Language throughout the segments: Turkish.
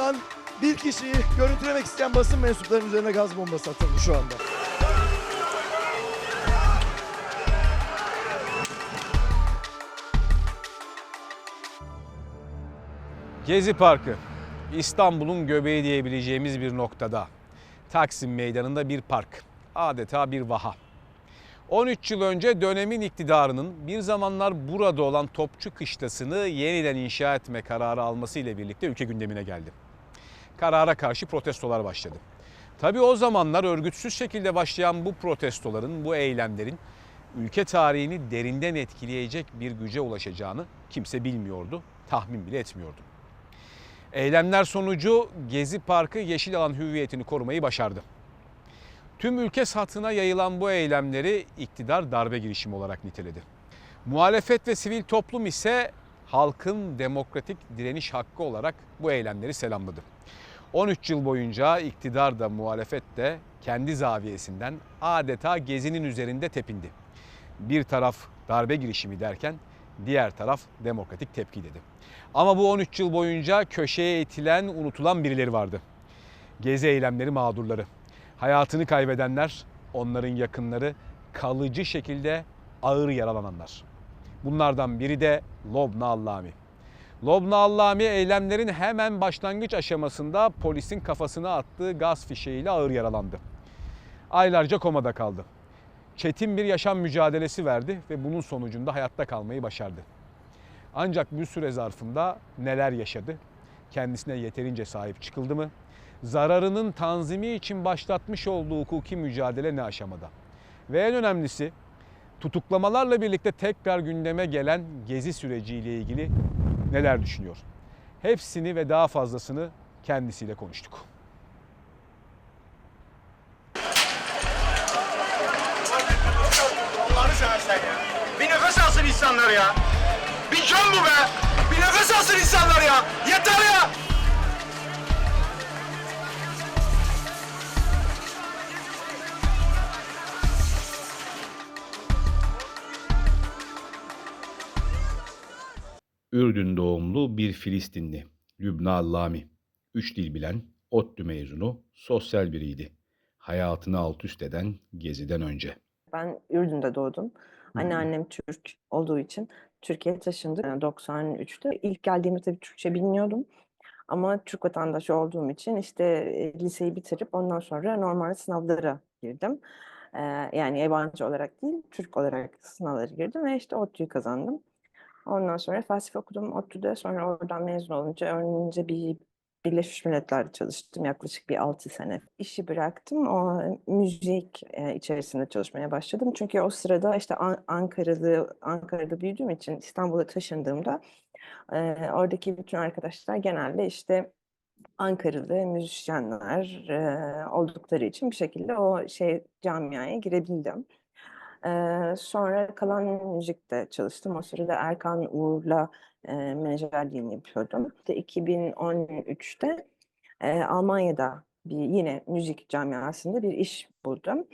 alınan bir kişiyi görüntülemek isteyen basın mensuplarının üzerine gaz bombası atıldı şu anda. Gezi Parkı, İstanbul'un göbeği diyebileceğimiz bir noktada. Taksim Meydanı'nda bir park, adeta bir vaha. 13 yıl önce dönemin iktidarının bir zamanlar burada olan Topçu Kışlası'nı yeniden inşa etme kararı almasıyla birlikte ülke gündemine geldi. Karara karşı protestolar başladı. Tabii o zamanlar örgütsüz şekilde başlayan bu protestoların, bu eylemlerin ülke tarihini derinden etkileyecek bir güce ulaşacağını kimse bilmiyordu, tahmin bile etmiyordu. Eylemler sonucu Gezi Parkı yeşil alan hüviyetini korumayı başardı. Tüm ülke satına yayılan bu eylemleri iktidar darbe girişimi olarak niteledi. Muhalefet ve sivil toplum ise halkın demokratik direniş hakkı olarak bu eylemleri selamladı. 13 yıl boyunca iktidar da muhalefet de kendi zaviyesinden adeta gezinin üzerinde tepindi. Bir taraf darbe girişimi derken diğer taraf demokratik tepki dedi. Ama bu 13 yıl boyunca köşeye itilen, unutulan birileri vardı. Gezi eylemleri mağdurları. Hayatını kaybedenler, onların yakınları, kalıcı şekilde ağır yaralananlar. Bunlardan biri de Lobna Allami. Lobna Allami eylemlerin hemen başlangıç aşamasında polisin kafasına attığı gaz fişeğiyle ağır yaralandı. Aylarca komada kaldı. Çetin bir yaşam mücadelesi verdi ve bunun sonucunda hayatta kalmayı başardı. Ancak bu süre zarfında neler yaşadı? Kendisine yeterince sahip çıkıldı mı? Zararının tanzimi için başlatmış olduğu hukuki mücadele ne aşamada? Ve en önemlisi tutuklamalarla birlikte tekrar gündeme gelen gezi süreciyle ilgili neler düşünüyor? Hepsini ve daha fazlasını kendisiyle konuştuk. Bir nefes alsın insanlar ya. Bir can bu be. Bir nefes alsın insanlar ya. Yeter ya. Ürdün doğumlu bir Filistinli, Lübna Allami. Üç dil bilen, ODTÜ mezunu, sosyal biriydi. Hayatını alt üst eden Gezi'den önce. Ben Ürdün'de doğdum. Anneannem Türk olduğu için Türkiye'ye taşındık yani 93'te. İlk geldiğimde tabii Türkçe bilmiyordum. Ama Türk vatandaşı olduğum için işte e, liseyi bitirip ondan sonra normal sınavlara girdim. Ee, yani yabancı olarak değil, Türk olarak sınavlara girdim ve işte ODTÜ'yü kazandım. Ondan sonra felsefe okudum ODTÜ'de. Sonra oradan mezun olunca önce bir Birleşmiş Milletler'de çalıştım yaklaşık bir 6 sene. İşi bıraktım. O müzik e, içerisinde çalışmaya başladım. Çünkü o sırada işte An- Ankara'da Ankara'da büyüdüğüm için İstanbul'a taşındığımda e, oradaki bütün arkadaşlar genelde işte Ankaralı müzisyenler e, oldukları için bir şekilde o şey camiaya girebildim. Ee, sonra kalan müzikte çalıştım. O sırada Erkan Uğur'la e, menajerliğini yapıyordum. İşte 2013'te e, Almanya'da bir yine müzik camiasında bir iş buldum.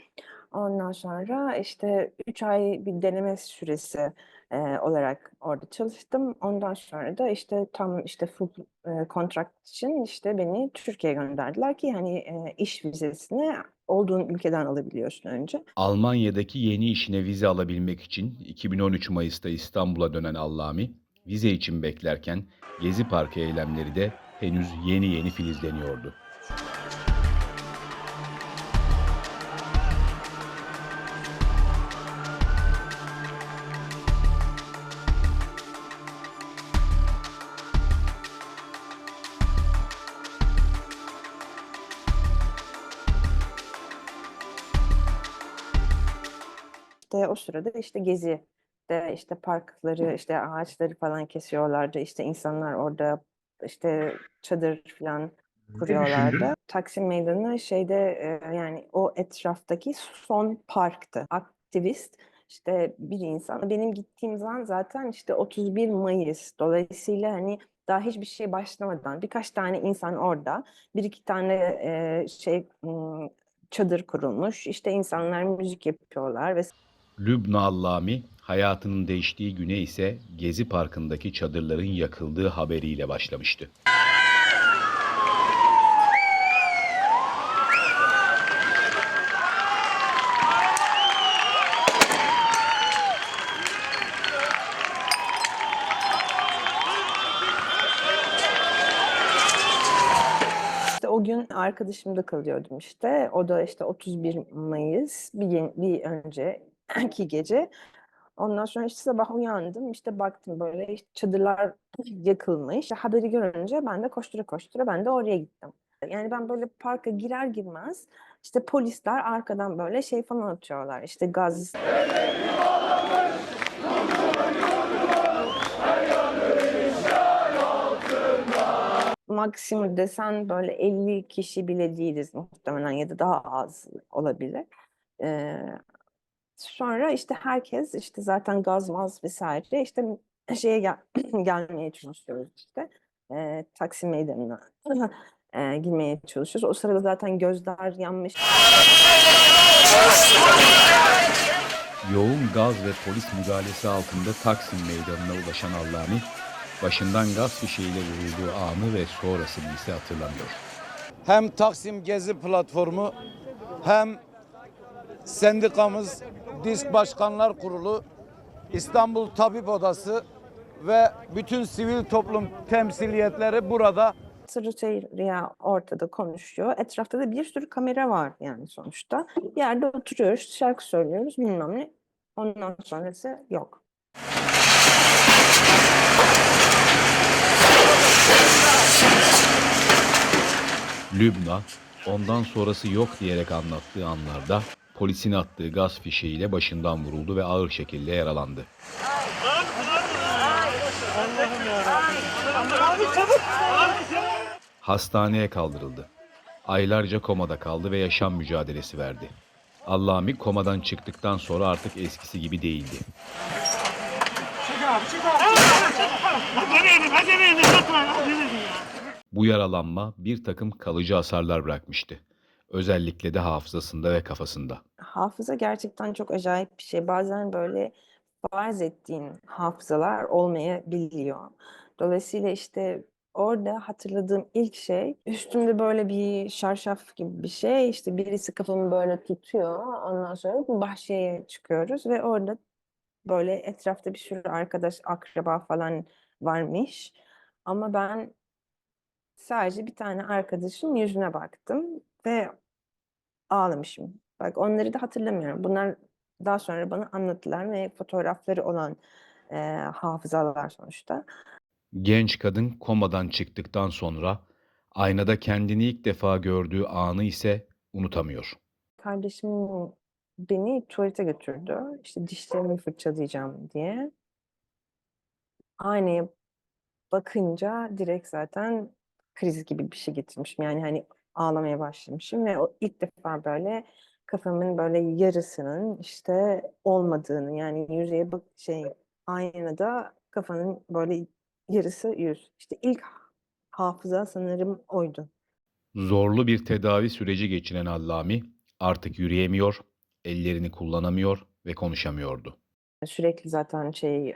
Ondan sonra işte 3 ay bir deneme süresi e, olarak orada çalıştım. Ondan sonra da işte tam işte full e, kontrakt için işte beni Türkiye'ye gönderdiler ki hani e, iş vizesini olduğun ülkeden alabiliyorsun önce. Almanya'daki yeni işine vize alabilmek için 2013 Mayıs'ta İstanbul'a dönen Allami, vize için beklerken Gezi Parkı eylemleri de henüz yeni yeni filizleniyordu. İşte o sırada işte gezi de işte parkları işte ağaçları falan kesiyorlardı. İşte insanlar orada işte çadır falan kuruyorlardı. Taksim Meydanı şeyde e, yani o etraftaki son parktı. Aktivist işte bir insan. Benim gittiğim zaman zaten işte 31 Mayıs. Dolayısıyla hani daha hiçbir şey başlamadan birkaç tane insan orada. Bir iki tane e, şey çadır kurulmuş. İşte insanlar müzik yapıyorlar ve Lübna Allami hayatının değiştiği güne ise Gezi Parkı'ndaki çadırların yakıldığı haberiyle başlamıştı. o gün arkadaşımda kalıyordum işte. O da işte 31 Mayıs bir, yeni, bir önce önceki gece. Ondan sonra işte sabah uyandım işte baktım böyle çadırlar yakılmış. İşte haberi görünce ben de koştura koştura ben de oraya gittim. Yani ben böyle parka girer girmez işte polisler arkadan böyle şey falan atıyorlar işte gaz maksimum desen böyle 50 kişi bile değiliz muhtemelen ya da daha az olabilir. Ee, sonra işte herkes işte zaten gaz maz vesaire işte şeye gel gelmeye çalışıyoruz işte. Ee, Taksim Meydanı'na e, girmeye çalışıyoruz. O sırada zaten gözler yanmış. Yoğun gaz ve polis müdahalesi altında Taksim Meydanı'na ulaşan Allami, başından gaz fişeğiyle vurulduğu anı ve sonrasını ise hatırlamıyor. hem Taksim Gezi Platformu hem sendikamız Disk Başkanlar Kurulu, İstanbul Tabip Odası ve bütün sivil toplum temsiliyetleri burada Sırıtıyla ortada konuşuyor. Etrafta da bir sürü kamera var yani sonuçta. Bir yerde oturuyoruz, şarkı söylüyoruz bilmem ne. Ondan sonrası yok. Lübna, ondan sonrası yok diyerek anlattığı anlarda polisin attığı gaz fişeğiyle başından vuruldu ve ağır şekilde yaralandı. Hastaneye kaldırıldı. Aylarca komada kaldı ve yaşam mücadelesi verdi. Allami komadan çıktıktan sonra artık eskisi gibi değildi. Bu yaralanma bir takım kalıcı hasarlar bırakmıştı. Özellikle de hafızasında ve kafasında. Hafıza gerçekten çok acayip bir şey. Bazen böyle farz ettiğin hafızalar olmayabiliyor. Dolayısıyla işte orada hatırladığım ilk şey üstümde böyle bir şarşaf gibi bir şey. İşte birisi kafamı böyle tutuyor. Ondan sonra bahçeye çıkıyoruz ve orada böyle etrafta bir sürü arkadaş, akraba falan varmış. Ama ben sadece bir tane arkadaşın yüzüne baktım ve ağlamışım. Bak onları da hatırlamıyorum. Bunlar daha sonra bana anlattılar ve fotoğrafları olan eee, hafızalar sonuçta. Genç kadın komadan çıktıktan sonra aynada kendini ilk defa gördüğü anı ise unutamıyor. Kardeşim beni tuvalete götürdü. İşte dişlerimi fırçalayacağım diye. Aynaya bakınca direkt zaten kriz gibi bir şey getirmişim. Yani hani ağlamaya başlamışım ve o ilk defa böyle kafamın böyle yarısının işte olmadığını yani yüzeye bak şey aynada kafanın böyle yarısı yüz. İşte ilk hafıza sanırım oydu. Zorlu bir tedavi süreci geçiren Allami artık yürüyemiyor, ellerini kullanamıyor ve konuşamıyordu. Sürekli zaten şey e,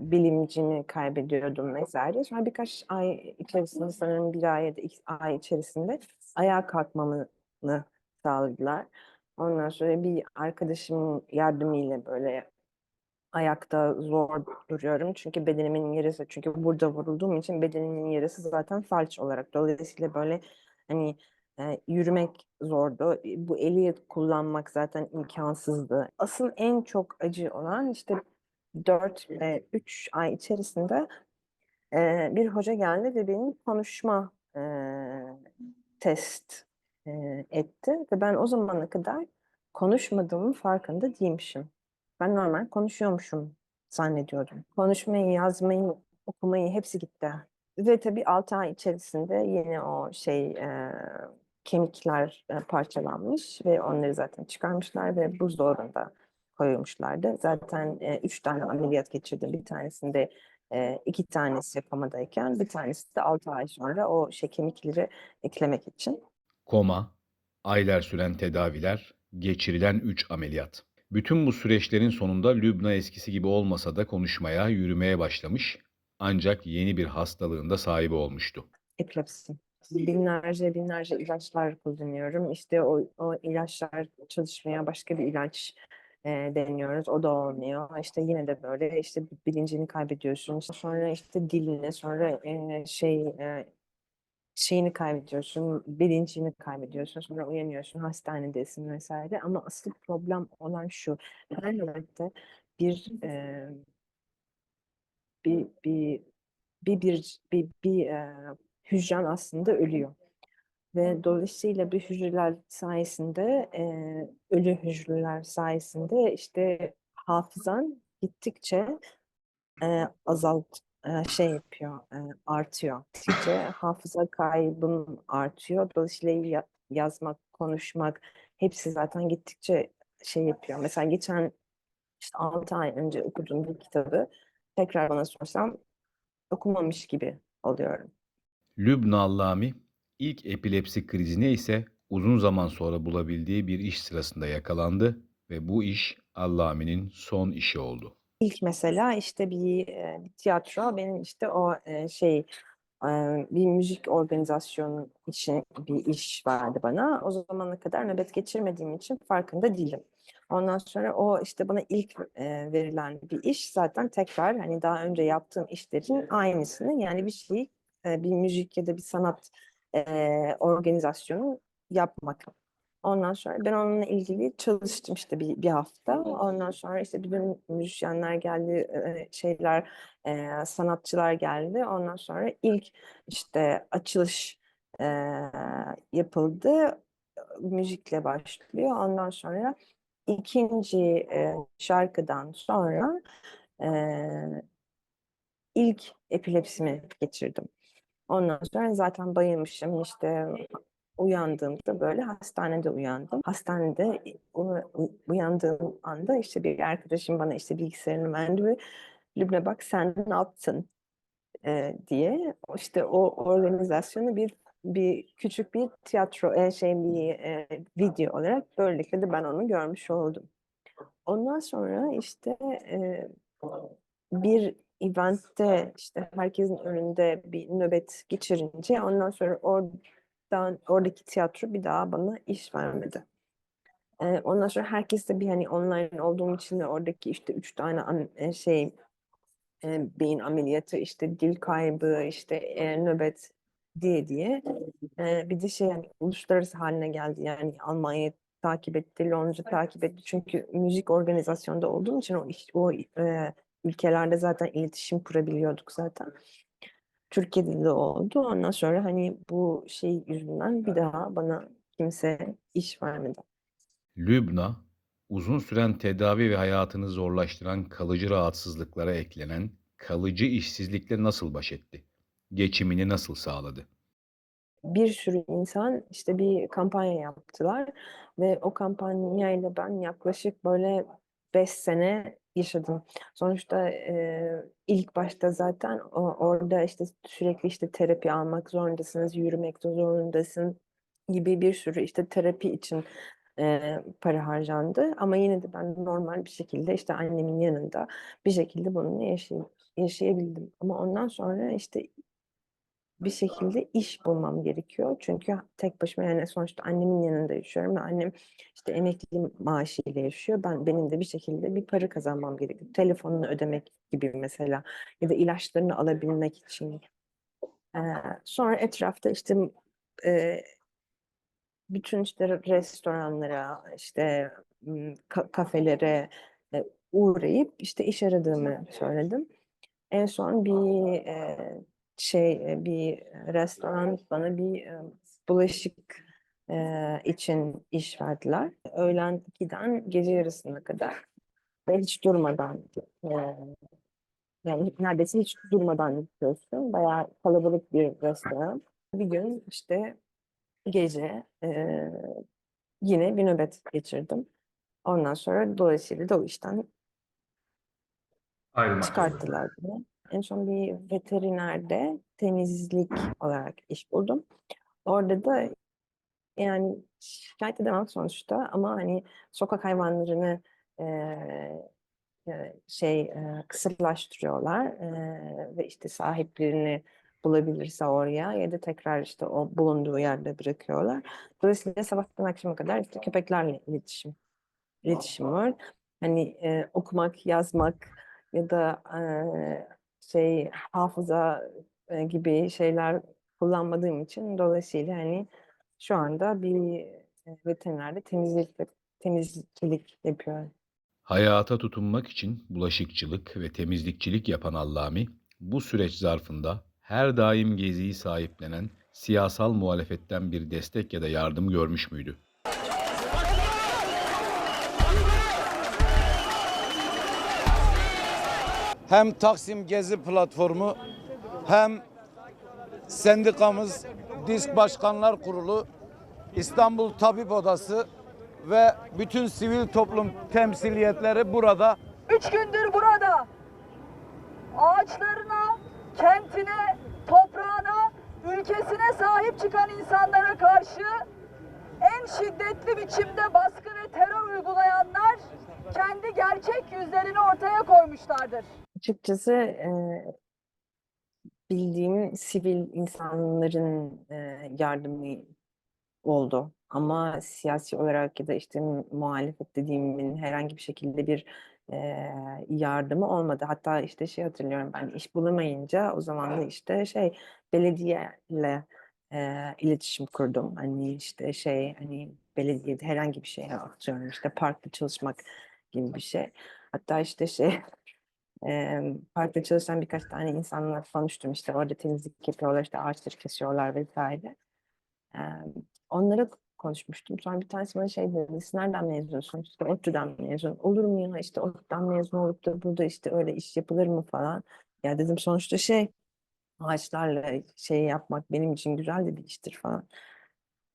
bilimcini kaybediyordum vesaire. Sonra birkaç ay içerisinde sanırım bir ay ya da iki ay içerisinde ayağa kalkmamı sağladılar. Ondan sonra bir arkadaşımın yardımıyla böyle ayakta zor duruyorum. Çünkü bedenimin yarısı çünkü burada vurulduğum için bedenimin yarısı zaten felç olarak. Dolayısıyla böyle hani yürümek zordu. Bu eli kullanmak zaten imkansızdı. Asıl en çok acı olan işte 4 ve 3 ay içerisinde bir hoca geldi ve benim konuşma test etti ve ben o zamana kadar konuşmadığımın farkında değilmişim. Ben normal konuşuyormuşum zannediyordum. Konuşmayı, yazmayı, okumayı hepsi gitti. Ve tabii 6 ay içerisinde yine o şey e, kemikler e, parçalanmış ve onları zaten çıkarmışlar ve buzdolabında koymuşlardı. Zaten e, üç tane ameliyat geçirdim. Bir tanesinde e, iki tanesi komadayken bir tanesi de 6 ay sonra o şey kemikleri eklemek için. Koma, aylar süren tedaviler, geçirilen 3 ameliyat. Bütün bu süreçlerin sonunda Lübna eskisi gibi olmasa da konuşmaya, yürümeye başlamış ancak yeni bir hastalığında sahibi olmuştu. Epilepsi. Binlerce binlerce ilaçlar kullanıyorum. İşte o, o ilaçlar çalışmaya başka bir ilaç e, deniyoruz. O da olmuyor. İşte yine de böyle işte bilincini kaybediyorsun. Sonra işte diline sonra e, şey e, şeyini kaybediyorsun, bilincini kaybediyorsun, sonra uyanıyorsun, hastanedesin vesaire. Ama asıl problem olan şu, her nöbette bir e, bir bir bir bir bir, bir e, hücren aslında ölüyor. Ve dolayısıyla bu hücreler sayesinde, e, ölü hücreler sayesinde işte hafızan gittikçe e, azalt e, şey yapıyor, e, artıyor. Gittikçe hafıza kaybın artıyor. Dolayısıyla ya- yazmak, konuşmak hepsi zaten gittikçe şey yapıyor. Mesela geçen işte 6 ay önce okuduğum bir kitabı tekrar bana sorsam okumamış gibi oluyorum. Lübna Allami ilk epilepsi krizine ise uzun zaman sonra bulabildiği bir iş sırasında yakalandı ve bu iş Allami'nin son işi oldu. İlk mesela işte bir, e, bir tiyatro benim işte o e, şey e, bir müzik organizasyonu için bir iş verdi bana. O zamana kadar nöbet geçirmediğim için farkında değilim. Ondan sonra o işte bana ilk e, verilen bir iş zaten tekrar hani daha önce yaptığım işlerin aynısını yani bir şey e, bir müzik ya da bir sanat e, organizasyonu yapmak. Ondan sonra ben onunla ilgili çalıştım işte bir, bir hafta. Ondan sonra işte bütün müzisyenler geldi, e, şeyler, e, sanatçılar geldi. Ondan sonra ilk işte açılış e, yapıldı. Müzikle başlıyor. Ondan sonra ikinci e, şarkıdan sonra e, ilk epilepsimi geçirdim. Ondan sonra zaten bayılmışım işte uyandığımda böyle hastanede uyandım. Hastanede uyandığım anda işte bir arkadaşım bana işte bilgisayarını verdi ve Lübne bak sen ne yaptın e, diye işte o organizasyonu bir bir küçük bir tiyatro e, şey bir e, video olarak böylelikle de ben onu görmüş oldum. Ondan sonra işte e, bir eventte işte herkesin önünde bir nöbet geçirince ondan sonra oradan oradaki tiyatro bir daha bana iş vermedi. Ee, ondan sonra herkes de bir hani online olduğum için de oradaki işte üç tane e, şey e, beyin ameliyatı işte dil kaybı işte e, nöbet diye diye e, bir de şey yani uluslararası haline geldi yani Almanya takip etti, Londra takip etti çünkü müzik organizasyonda olduğum için o o e, ülkelerde zaten iletişim kurabiliyorduk zaten. Türkiye'de de oldu. Ondan sonra hani bu şey yüzünden bir daha bana kimse iş vermedi. Lübna, uzun süren tedavi ve hayatını zorlaştıran kalıcı rahatsızlıklara eklenen kalıcı işsizlikle nasıl baş etti? Geçimini nasıl sağladı? bir sürü insan işte bir kampanya yaptılar ve o kampanyayla ben yaklaşık böyle 5 sene yaşadım. Sonuçta e, ilk başta zaten o- orada işte sürekli işte terapi almak zorundasınız, yürümek zorundasın gibi bir sürü işte terapi için e, para harcandı. Ama yine de ben normal bir şekilde işte annemin yanında bir şekilde bununla yaşay yaşayabildim. Ama ondan sonra işte bir şekilde iş bulmam gerekiyor. Çünkü tek başıma yani sonuçta annemin yanında yaşıyorum ve annem işte emekli maaşıyla yaşıyor. Ben benim de bir şekilde bir para kazanmam gerekiyor. Telefonunu ödemek gibi mesela ya da ilaçlarını alabilmek için. Ee, sonra etrafta işte e, bütün işte restoranlara, işte ka- kafelere e, uğrayıp işte iş aradığımı söyledim. En son bir e, şey e, bir restoran bana bir e, bulaşık e, için iş verdiler. Öğlen 2'den gece yarısına kadar ve hiç durmadan yani neredeyse hiç durmadan yapıyorsun. Bayağı kalabalık bir restoran. Bir gün işte gece yine bir nöbet geçirdim. Ondan sonra dolayısıyla da o işten çıkarttılar beni. En son bir veterinerde temizlik olarak iş buldum. Orada da yani şikayet edemem sonuçta ama hani sokak hayvanlarını e, şey e, kısırlaştırıyorlar eee, ve işte sahiplerini bulabilirse oraya ya da tekrar işte o bulunduğu yerde bırakıyorlar. Dolayısıyla sabahtan akşama kadar işte köpeklerle iletişim iletişim var. Hani e, okumak, yazmak ya da e, şey hafıza e, gibi şeyler kullanmadığım için dolayısıyla hani şu anda bir e, veterinerde temizlik temizlik yapıyorum. Hayata tutunmak için bulaşıkçılık ve temizlikçilik yapan Allami, bu süreç zarfında her daim geziyi sahiplenen siyasal muhalefetten bir destek ya da yardım görmüş müydü? Hem Taksim Gezi Platformu hem sendikamız Disk Başkanlar Kurulu, İstanbul Tabip Odası ve bütün sivil toplum temsiliyetleri burada Üç gündür burada. Ağaçlarına, kentine, toprağına, ülkesine sahip çıkan insanlara karşı en şiddetli biçimde baskı ve terör uygulayanlar kendi gerçek yüzlerini ortaya koymuşlardır. Açıkçası e, bildiğim sivil insanların e, yardımı oldu. Ama siyasi olarak ya da işte mu- muhalefet dediğimin herhangi bir şekilde bir e, yardımı olmadı. Hatta işte şey hatırlıyorum ben iş bulamayınca o zaman da işte şey belediyeyle e, iletişim kurdum. Hani işte şey hani belediyede herhangi bir şey atıyorum işte parkta çalışmak gibi bir şey. Hatta işte şey Eee parkta çalışan birkaç tane insanla konuştum işte orada temizlik yapıyorlar işte ağaçları kesiyorlar vesaire. Eee onlara konuşmuştum. Sonra bir tanesi bana şey dedi, siz nereden mezunsunuz? İşte ODTÜ'den mezun. Olur mu ya işte ODTÜ'den mezun olup da burada işte öyle iş yapılır mı falan. Ya dedim sonuçta şey ağaçlarla şey yapmak benim için güzel de bir iştir falan.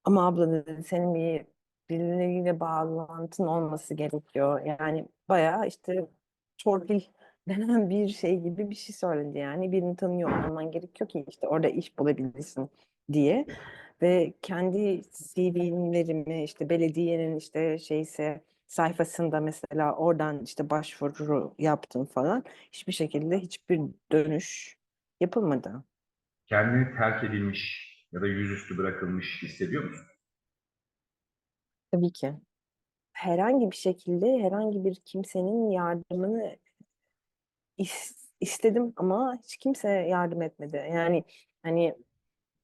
Ama abla dedi senin bir birileriyle bağlantın olması gerekiyor. Yani bayağı işte torpil denen bir şey gibi bir şey söyledi yani. Birini tanıyor olman gerekiyor ki işte orada iş bulabilirsin diye. Ve kendi CV'lerimi işte belediyenin işte şeyse sayfasında mesela oradan işte başvuru yaptım falan. Hiçbir şekilde hiçbir dönüş yapılmadı. kendini terk edilmiş ya da yüzüstü bırakılmış hissediyor musun? Tabii ki. Herhangi bir şekilde herhangi bir kimsenin yardımını is- istedim ama hiç kimse yardım etmedi. Yani hani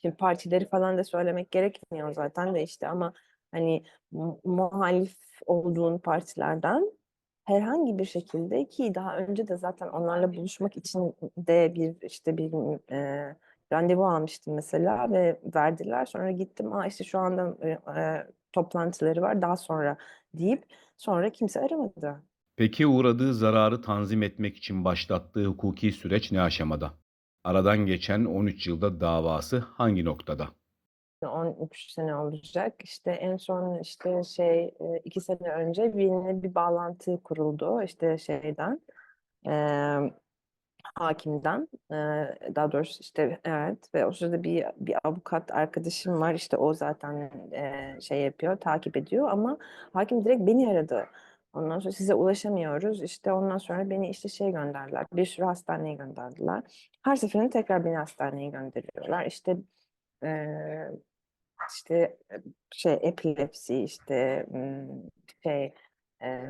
şimdi partileri falan da söylemek gerekmiyor zaten de işte ama hani mu- muhalif olduğun partilerden herhangi bir şekilde ki daha önce de zaten onlarla buluşmak için de bir işte bir e, randevu almıştım mesela ve verdiler. Sonra gittim. Aa işte şu anda e, toplantıları var daha sonra deyip sonra kimse aramadı. Peki uğradığı zararı tanzim etmek için başlattığı hukuki süreç ne aşamada? Aradan geçen 13 yılda davası hangi noktada? 13 sene olacak. İşte en son işte şey e, iki sene önce benimle bir bağlantı kuruldu işte şeyden e, hakimden e, daha doğrusu işte evet ve o sırada bir bir avukat arkadaşım var işte o zaten e, şey yapıyor takip ediyor ama hakim direkt beni aradı. Ondan sonra size ulaşamıyoruz. İşte ondan sonra beni işte şey gönderdiler. Bir sürü hastaneye gönderdiler. Her seferinde tekrar beni hastaneye gönderiyorlar. İşte eee işte e, şey epilepsi işte şey e,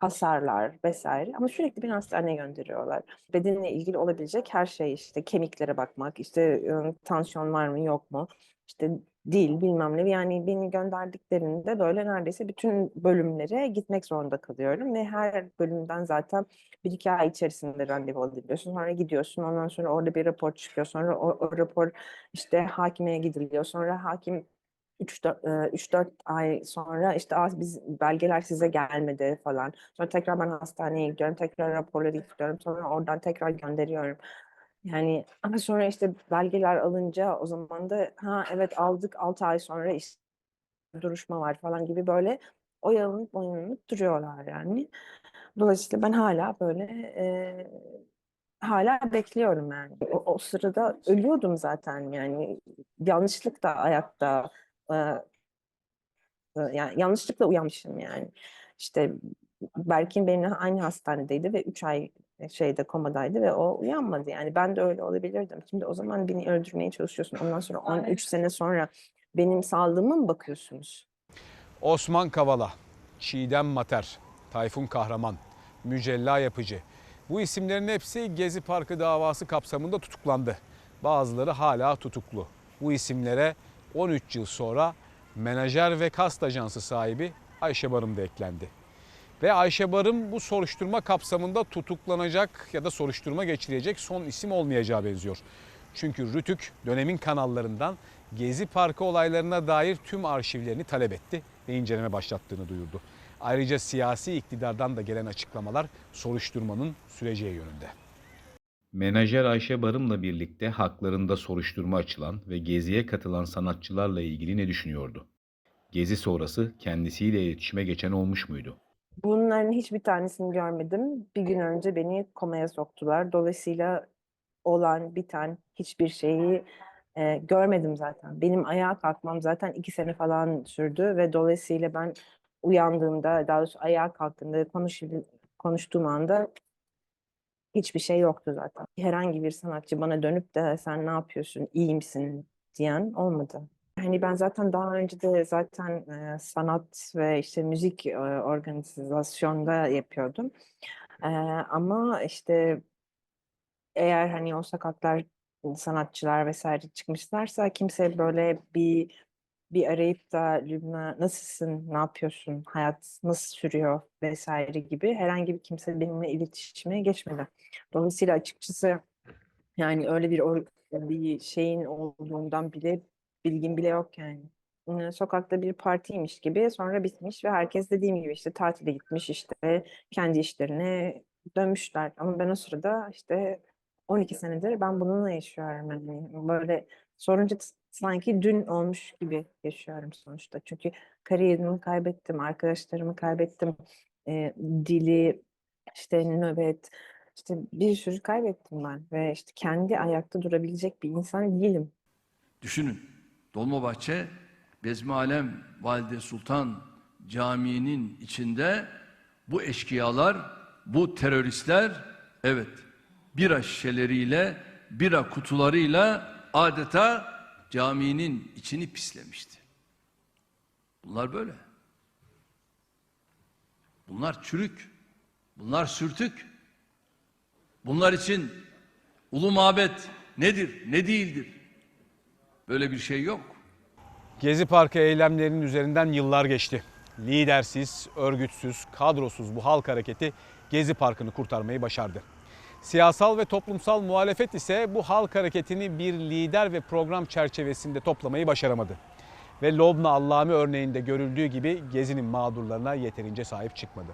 hasarlar vesaire ama sürekli beni hastaneye gönderiyorlar. Bedenle ilgili olabilecek her şey işte kemiklere bakmak, işte e, tansiyon var mı yok mu, işte dil bilmem ne yani beni gönderdiklerinde böyle neredeyse bütün bölümlere gitmek zorunda kalıyorum ve her bölümden zaten bir iki ay içerisinde randevu alabiliyorsun. Sonra gidiyorsun ondan sonra orada bir rapor çıkıyor sonra o, o rapor işte hakimeye gidiliyor. Sonra hakim 3-4 ay sonra işte "Aa, biz belgeler size gelmedi falan. Sonra tekrar ben hastaneye gidiyorum. Tekrar raporları istiyorum. Sonra oradan tekrar gönderiyorum. Yani ama sonra işte belgeler alınca o zaman da ha evet aldık 6 ay sonra işte duruşma var falan gibi böyle oyalanıp oyalanıp duruyorlar yani. Dolayısıyla ben hala böyle eee Hala bekliyorum yani. O, o sırada ölüyordum zaten yani. Yanlışlıkla ayakta, e, e, yani yanlışlıkla uyanmışım yani. İşte Berkin benimle aynı hastanedeydi ve 3 ay şeyde komadaydı ve o uyanmadı yani. Ben de öyle olabilirdim. Şimdi o zaman beni öldürmeye çalışıyorsun. Ondan sonra 13 sene sonra benim sağlığıma mı bakıyorsunuz? Osman Kavala, Çiğdem Mater, Tayfun Kahraman, Mücella Yapıcı. Bu isimlerin hepsi Gezi Parkı davası kapsamında tutuklandı. bazıları hala tutuklu. Bu isimlere 13 yıl sonra menajer ve kast ajansı sahibi Ayşe Barım da eklendi. Ve Ayşe Barım bu soruşturma kapsamında tutuklanacak ya da soruşturma geçirecek son isim olmayacağı benziyor. Çünkü Rütük dönemin kanallarından Gezi Parkı olaylarına dair tüm arşivlerini talep etti ve inceleme başlattığını duyurdu. Ayrıca siyasi iktidardan da gelen açıklamalar soruşturmanın süreceği yönünde. Menajer Ayşe Barım'la birlikte haklarında soruşturma açılan ve geziye katılan sanatçılarla ilgili ne düşünüyordu? Gezi sonrası kendisiyle iletişime geçen olmuş muydu? Bunların hiçbir tanesini görmedim. Bir gün önce beni komaya soktular. Dolayısıyla olan, biten hiçbir şeyi e, görmedim zaten. Benim ayağa kalkmam zaten iki sene falan sürdü ve dolayısıyla ben uyandığımda, daha doğrusu ayağa kalktığımda, konuşu- konuştuğum anda hiçbir şey yoktu zaten. Herhangi bir sanatçı bana dönüp de sen ne yapıyorsun, iyi misin diyen olmadı. Hani ben zaten daha önce de zaten e, sanat ve işte müzik e, organizasyonda yapıyordum. E, ama işte eğer hani o sakatlar sanatçılar vesaire çıkmışlarsa kimse böyle bir bir arayıp da Lübna nasılsın, ne yapıyorsun, hayat nasıl sürüyor vesaire gibi herhangi bir kimse benimle iletişime geçmedi. Dolayısıyla açıkçası yani öyle bir or- bir şeyin olduğundan bile bilgim bile yok yani. Sokakta bir partiymiş gibi sonra bitmiş ve herkes dediğim gibi işte tatile gitmiş işte kendi işlerine dönmüşler. Ama ben o sırada işte 12 senedir ben bununla yaşıyorum yani böyle sorunca sanki dün olmuş gibi yaşıyorum sonuçta. Çünkü kariyerimi kaybettim, arkadaşlarımı kaybettim, e, dili, işte nöbet, işte bir sürü kaybettim ben ve işte kendi ayakta durabilecek bir insan değilim. Düşünün, Dolmabahçe Bezmi Alem Valide Sultan Camii'nin içinde bu eşkıyalar, bu teröristler evet bira şişeleriyle, bira kutularıyla adeta caminin içini pislemişti. Bunlar böyle. Bunlar çürük. Bunlar sürtük. Bunlar için ulu mabet nedir, ne değildir? Böyle bir şey yok. Gezi Parkı eylemlerinin üzerinden yıllar geçti. Lidersiz, örgütsüz, kadrosuz bu halk hareketi Gezi Parkı'nı kurtarmayı başardı. Siyasal ve toplumsal muhalefet ise bu halk hareketini bir lider ve program çerçevesinde toplamayı başaramadı. Ve Lobna Allami örneğinde görüldüğü gibi Gezi'nin mağdurlarına yeterince sahip çıkmadı.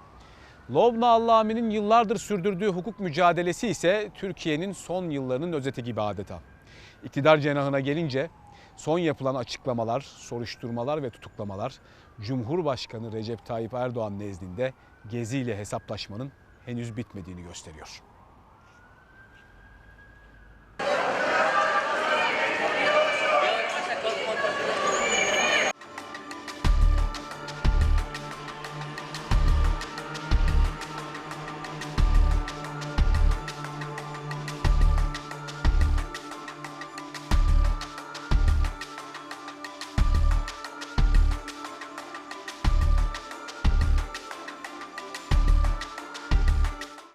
Lobna Allami'nin yıllardır sürdürdüğü hukuk mücadelesi ise Türkiye'nin son yıllarının özeti gibi adeta. İktidar cenahına gelince son yapılan açıklamalar, soruşturmalar ve tutuklamalar Cumhurbaşkanı Recep Tayyip Erdoğan nezdinde Gezi ile hesaplaşmanın henüz bitmediğini gösteriyor.